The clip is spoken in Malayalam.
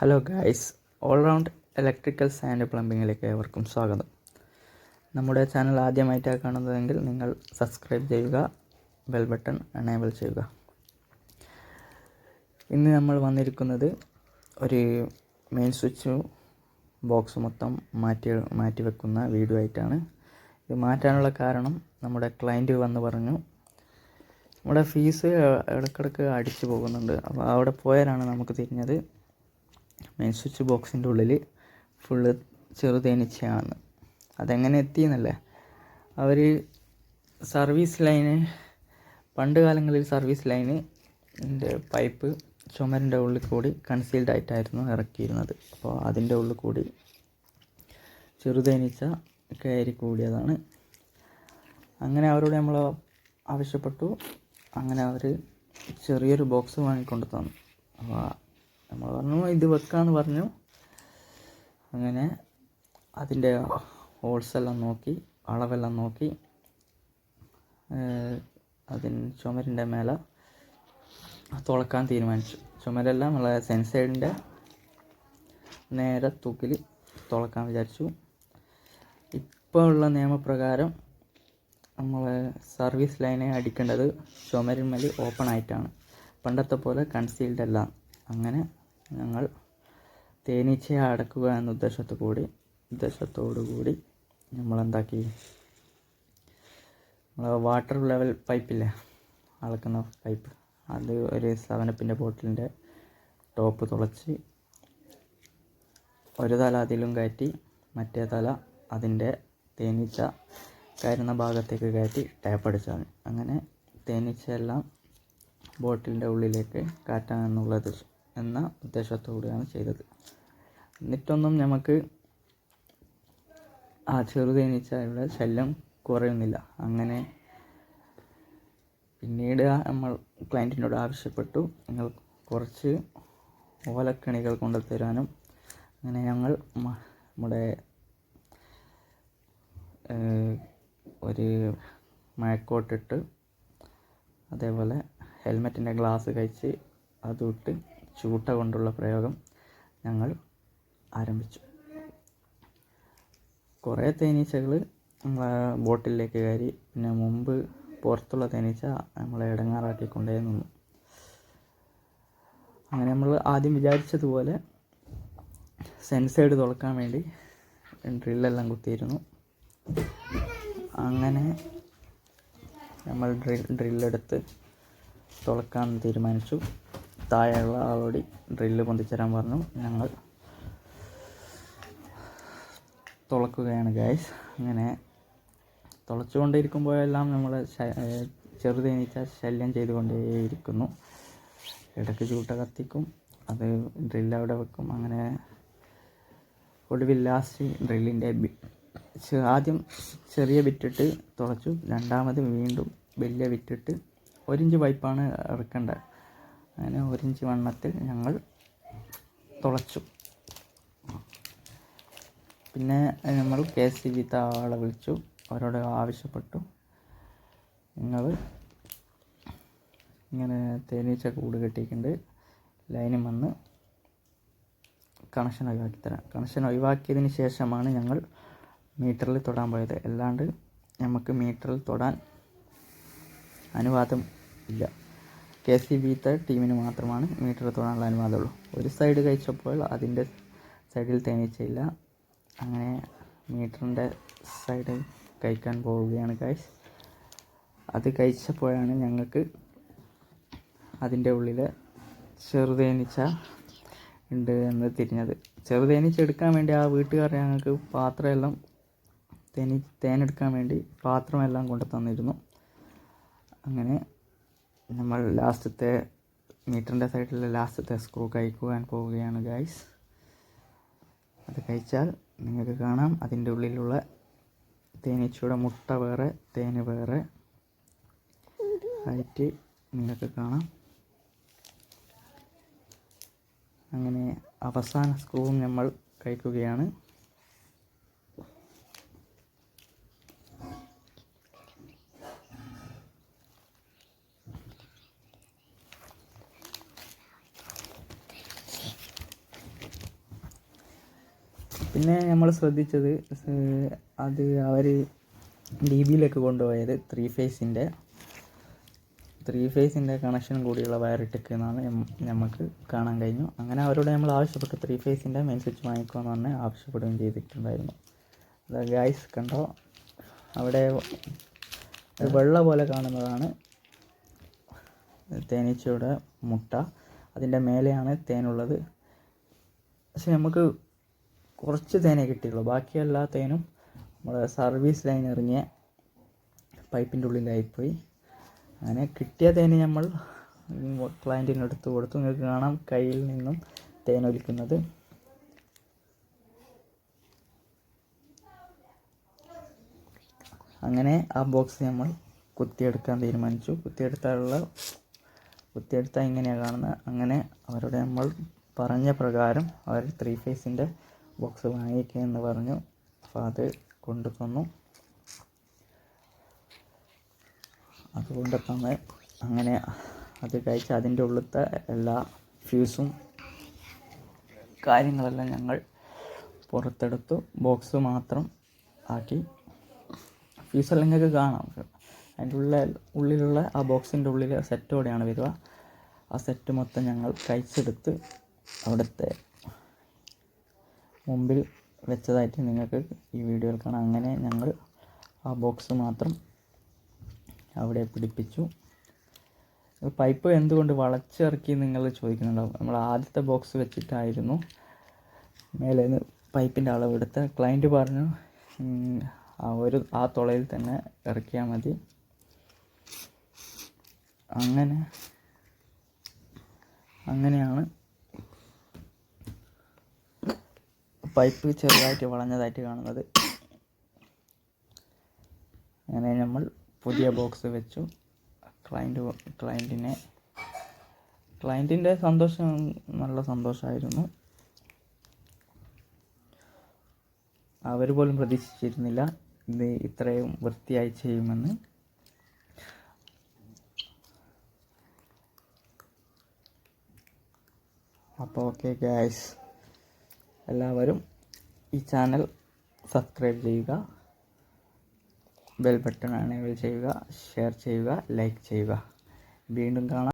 Hello guys all round electricals and പ്ലംബിങ്ങിലേക്ക് ഏവർക്കും സ്വാഗതം. നമ്മുടെ ചാനൽ ആദ്യമായിട്ടാണ് കാണുന്നതെങ്കിൽ നിങ്ങൾ സബ്സ്ക്രൈബ് ചെയ്യുക ബെൽ ബട്ടൺ എനേബിൾ ചെയ്യുക. ഇന്ന് നമ്മൾ വന്നിരിക്കുന്നത് ഒരു മെയിൻ സ്വിച്ച് ബോക്സ് മൊത്തം മാറ്റി മാറ്റി വെക്കുന്ന വീഡിയോ ആയിട്ടാണ്. ഇത് മാറ്റാനുള്ള കാരണം നമ്മുടെ ക്ലയന്റ് വന്ന് പറഞ്ഞു നമ്മുടെ ഫീസ് ഇടയ്ക്കിടയ്ക്ക് അടിച്ചു പോകുന്നുണ്ട്. അപ്പോൾ അവിടെ പോയാലാണ് നമുക്ക് തിരിഞ്ഞത്. മെയിൻ സ്വിച്ച് ബോക്സിന്റെ ഉള്ളിൽ ഫുള്ള് ചെറുതേനിച്ചയാണ് അതെങ്ങനെ എത്തിയെന്നല്ലേ? അവർ സർവീസ് ലൈന് പണ്ട് കാലങ്ങളിൽ സർവീസ് ലൈന് പൈപ്പ് ചുമരിന്റെ ഉള്ളിൽ കൂടി കൺസീൽഡ് ആയിട്ടായിരുന്നു ഇറക്കിയിരുന്നത്. അപ്പോൾ അതിന്റെ ഉള്ളിൽ കൂടി ചെറുതേനീച്ച കയറി കൂടിയതാണ്. അങ്ങനെ അവരോട് നമ്മൾ ആവശ്യപ്പെട്ടു. അങ്ങനെ അവർ ചെറിയൊരു ബോക്സ് വാങ്ങിക്കൊണ്ട് തന്നു. അപ്പോൾ നമ്മൾ പറഞ്ഞു ഇത് വെക്കാന്ന് പറഞ്ഞു. അങ്ങനെ അതിന്റെ ഹോൾസ് എല്ലാം നോക്കി അളവെല്ലാം നോക്കി അതിന് ചുമരിന്റെ മേലെ തുളക്കാൻ തീരുമാനിച്ചു. ചുമരെല്ലാം നമ്മളെ സെൻസൈഡിന്റെ നേരെ തൂക്കിൽ തുളക്കാൻ വിചാരിച്ചു. ഇപ്പോൾ ഉള്ള നിയമപ്രകാരം നമ്മൾ സർവീസ് ലൈനെ അടിക്കേണ്ടത് ചുമരിന്മേൽ ഓപ്പൺ ആയിട്ടാണ്. പണ്ടത്തെ പോലെ കൺസീൽഡ് അല്ല. അങ്ങനെ ഞങ്ങൾ തേനീച്ചയെ അടക്കുക എന്ന ഉദ്ദേശത്തു കൂടി ഉദ്ദേശത്തോടു കൂടി നമ്മളെന്താക്കി നമ്മൾ വാട്ടർ ലെവൽ പൈപ്പില്ലേ അളക്കുന്ന പൈപ്പ് അത് ഒരു സെവനപ്പിന്റെ ബോട്ടിലിന്റെ ടോപ്പ് തുളച്ച് ഒരു തല അതിലും കയറ്റി മറ്റേ തല അതിന്റെ തേനീച്ച കയറുന്ന ഭാഗത്തേക്ക് കയറ്റി ടാപ്പ് അടിച്ചാൽ അങ്ങനെ തേനീച്ചയെല്ലാം ബോട്ടിലിന്റെ ഉള്ളിലേക്ക് കാറ്റാൻ എന്നുള്ളത് എന്ന ഉദ്ദേശത്തോടെയാണ് ചെയ്തത്. എന്നിട്ടൊന്നും നമുക്ക് ആ ചെറുതേനീച്ചയുടെ ശല്യം കുറയുന്നില്ല. അങ്ങനെ പിന്നീട് നമ്മൾ ക്ലയന്റിനോട് ആവശ്യപ്പെട്ടു. നിങ്ങൾ കുറച്ച് ഓലക്കണികൾ കൊണ്ടുതരാനും അങ്ങനെ ഞങ്ങൾ നമ്മുടെ ഒരു മഴക്കോട്ടിട്ട് അതേപോലെ ഹെൽമെറ്റിന്റെ ഗ്ലാസ് കഴിച്ച് അതുമിട്ട് ചൂട്ട കൊണ്ടുള്ള പ്രയോഗം ഞങ്ങൾ ആരംഭിച്ചു. കുറേ തേനീച്ചകൾ നമ്മളെ ബോട്ടിലേക്ക് കയറി പിന്നെ മുമ്പ് പുറത്തുള്ള തേനീച്ച നമ്മളെ ഇടങ്ങാറാക്കിക്കൊണ്ടേ നിന്നു. അങ്ങനെ നമ്മൾ ആദ്യം വിചാരിച്ചതുപോലെ സെൻസൈഡ് തുളക്കാൻ വേണ്ടി ഡ്രില്ലെല്ലാം കുത്തിയിരുന്നു. അങ്ങനെ നമ്മൾ ഡ്രിൽ ഡ്രില്ലെടുത്ത് തുളക്കാൻ തീരുമാനിച്ചു. താഴെയുള്ള ആളോട് ഡ്രില്ല് പൊന്തിച്ചേരാൻ പറഞ്ഞു. ഞങ്ങൾ തുളക്കുകയാണ് ഗായ്സ് അങ്ങനെ തുളച്ചുകൊണ്ടിരിക്കുമ്പോഴെല്ലാം നമ്മൾ ചെറുതേനീച്ച ശല്യം ചെയ്തുകൊണ്ടേയിരിക്കുന്നു. ഇടയ്ക്ക് ചൂട്ട കത്തിക്കും അത് ഡ്രില്ല് അവിടെ വെക്കും. അങ്ങനെ ഒടുവിൽ ലാസ്റ്റ് ഡ്രില്ലിന്റെ ആദ്യം ചെറിയ വിറ്റിട്ട് തുളച്ചു. രണ്ടാമത് വീണ്ടും വലിയ വിറ്റിട്ട് ഒരിഞ്ച് പൈപ്പാണ് ഇറക്കേണ്ടത്. അങ്ങനെ ഒരിഞ്ച് വണ്ണത്തിൽ ഞങ്ങൾ തുളച്ചു. പിന്നെ നമ്മൾ കെ സി ബി താളെ വിളിച്ചു. അവരോട് ആവശ്യപ്പെട്ടു. നിങ്ങൾ ഇങ്ങനെ തേനീച്ച കൂട് കെട്ടിയിട്ടുണ്ട്. ലൈനും വന്ന് കണക്ഷൻ ഒഴിവാക്കി തരാം. കണക്ഷൻ ഒഴിവാക്കിയതിന് ശേഷമാണ് ഞങ്ങൾ മീറ്ററിൽ തൊടാൻ പോയത്. അല്ലാണ്ട് നമുക്ക് മീറ്ററിൽ തൊടാൻ അനുവാദം ഇല്ല. കെ സി ബി തേർഡ് ടീമിന് മാത്രമാണ് മീറ്റർ തൊടാനുള്ള അനുവാദമുള്ളൂ. ഒരു സൈഡ് കഴിച്ചപ്പോൾ അതിന്റെ സൈഡിൽ തേനീച്ചയില്ല. അങ്ങനെ മീറ്ററിന്റെ സൈഡ് കഴിക്കാൻ പോവുകയാണ് ഗൈസ് അത് കഴിച്ചപ്പോഴാണ് ഞങ്ങൾക്ക് അതിന്റെ ഉള്ളിൽ ചെറുതേനീച്ച ഉണ്ട് എന്ന് തിരിഞ്ഞത്. ചെറുതേനീച്ച എടുക്കാൻ വേണ്ടി ആ വീട്ടുകാർ ഞങ്ങൾക്ക് പാത്രമെല്ലാം തേനി തേനെടുക്കാൻ വേണ്ടി പാത്രമെല്ലാം കൊണ്ടു തന്നിരുന്നു അങ്ങനെ നമ്മൾ ലാസ്റ്റത്തെ മീറ്ററിന്റെ സൈഡിലെ ലാസ്റ്റത്തെ സ്ക്രൂ കഴിക്കുവാൻ പോവുകയാണ് ഗൈസ് അത് കഴിച്ചാൽ നിങ്ങൾക്ക് കാണാം. അതിന്റെ ഉള്ളിലുള്ള തേനീച്ചയുടെ മുട്ട വേറെ തേന് വേറെ ആയിട്ട് നിങ്ങൾക്ക് കാണാം. അങ്ങനെ അവസാന സ്ക്രൂവും നമ്മൾ കഴിക്കുകയാണ്. പിന്നെ നമ്മൾ ശ്രദ്ധിച്ചത് അത് അവർ ഡി ബിയിലേക്ക് കൊണ്ടുപോയത് ത്രീ ഫേസിന്റെ ത്രീ ഫേസിന്റെ കണക്ഷൻ കൂടിയുള്ള വയർ വയറിട്ടേക്ക് എന്നാണ് നമുക്ക് കാണാൻ കഴിഞ്ഞു. അങ്ങനെ അവരോട് നമ്മൾ ആവശ്യപ്പെട്ടു ത്രീ ഫേസിന്റെ മെയിൻ സ്വിച്ച് വാങ്ങിക്കുമെന്ന് പറഞ്ഞ് ആവശ്യപ്പെടുകയും ചെയ്തിട്ടുണ്ടായിരുന്നു. അത് ഗൈസ് കണ്ടോ? അവിടെ വെള്ള പോലെ കാണുന്നതാണ് തേനീച്ചയുടെ മുട്ട. അതിന്റെ മേലെയാണ് തേനുള്ളത്. പക്ഷെ നമുക്ക് കുറച്ച് തേനേ കിട്ടിയുള്ളൂ. ബാക്കി എല്ലാ തേനും നമ്മുടെ സർവീസ് ലൈൻ എറിഞ്ഞ പൈപ്പിന്റെ ഉള്ളിലായിപ്പോയി. അങ്ങനെ കിട്ടിയ തേന് നമ്മൾ ക്ലയന്റിന് എടുത്ത് കൊടുത്തു. നിങ്ങൾക്ക് കാണാം കയ്യിൽ നിന്നും തേനൊലിക്കുന്നത് അങ്ങനെ ആ ബോക്സ് നമ്മൾ കുത്തിയെടുക്കാൻ തീരുമാനിച്ചു. കുത്തിയെടുത്താലുള്ള കുത്തിയെടുത്താൽ ഇങ്ങനെയാണ് കാണുന്നത്. അങ്ങനെ അവരോട് നമ്മൾ പറഞ്ഞ പ്രകാരം അവർ ത്രീ ഫേസിന്റെ ബോക്സ് വാങ്ങിക്കുക എന്ന് പറഞ്ഞു അത് കൊണ്ടു തന്നു അതുകൊണ്ട് തന്നെ അങ്ങനെ അത് കഴിച്ച് അതിന്റെ ഉള്ളിലത്തെ എല്ലാ ഫ്യൂസും കാര്യങ്ങളെല്ലാം ഞങ്ങൾ പുറത്തെടുത്തു. ബോക്സ് മാത്രം ആക്കി. ഫ്യൂസെല്ലാം നിങ്ങൾക്ക് കാണാം. അതിന്റെ ഉള്ള ഉള്ളിലുള്ള ആ ബോക്സിന്റെ ഉള്ളിൽ സെറ്റോടെയാണ് വരിക. ആ സെറ്റ് മൊത്തം ഞങ്ങൾ കഴിച്ചെടുത്ത് അവിടുത്തെ മുമ്പിൽ വെച്ചതായിട്ട് നിങ്ങൾക്ക് ഈ വീഡിയോയിൽ കാണാം. അങ്ങനെ ഞങ്ങൾ ആ ബോക്സ് മാത്രം അവിടെ പിടിപ്പിച്ചു. പൈപ്പ് എന്തുകൊണ്ട് വളച്ചിറക്കി നിങ്ങൾ ചോദിക്കുന്നുണ്ടാവും. നമ്മൾ ആദ്യത്തെ ബോക്സ് വെച്ചിട്ടായിരുന്നു മേലെ നിന്ന് പൈപ്പിന്റെ അളവെടുത്ത് ക്ലയന്റ് പറഞ്ഞു ആ ഒരു ആ തുളയിൽ തന്നെ ഇറക്കിയാൽ മതി. അങ്ങനെ അങ്ങനെയാണ് പൈപ്പ് ചെറുതായിട്ട് വളഞ്ഞതായിട്ട് കാണുന്നത്. അങ്ങനെ നമ്മൾ പുതിയ ബോക്സ് വെച്ചു. ക്ലയന്റ് ക്ലയന്റിനെ ക്ലയന്റിന്റെ സന്തോഷം നല്ല സന്തോഷമായിരുന്നു അവർ പോലും പ്രതീക്ഷിച്ചിരുന്നില്ല ഇത് ഇത്രയും വൃത്തിയായി ചെയ്യുമെന്ന്. അപ്പോൾ ഓക്കെ ഗായ്സ് എല്ലാവരും ഈ ചാനൽ സബ്സ്ക്രൈബ് ചെയ്യുക. ബെൽ ബട്ടൺ എനേബിൾ ചെയ്യുക. ഷെയർ ചെയ്യുക. ലൈക്ക് ചെയ്യുക. വീണ്ടും കാണാം.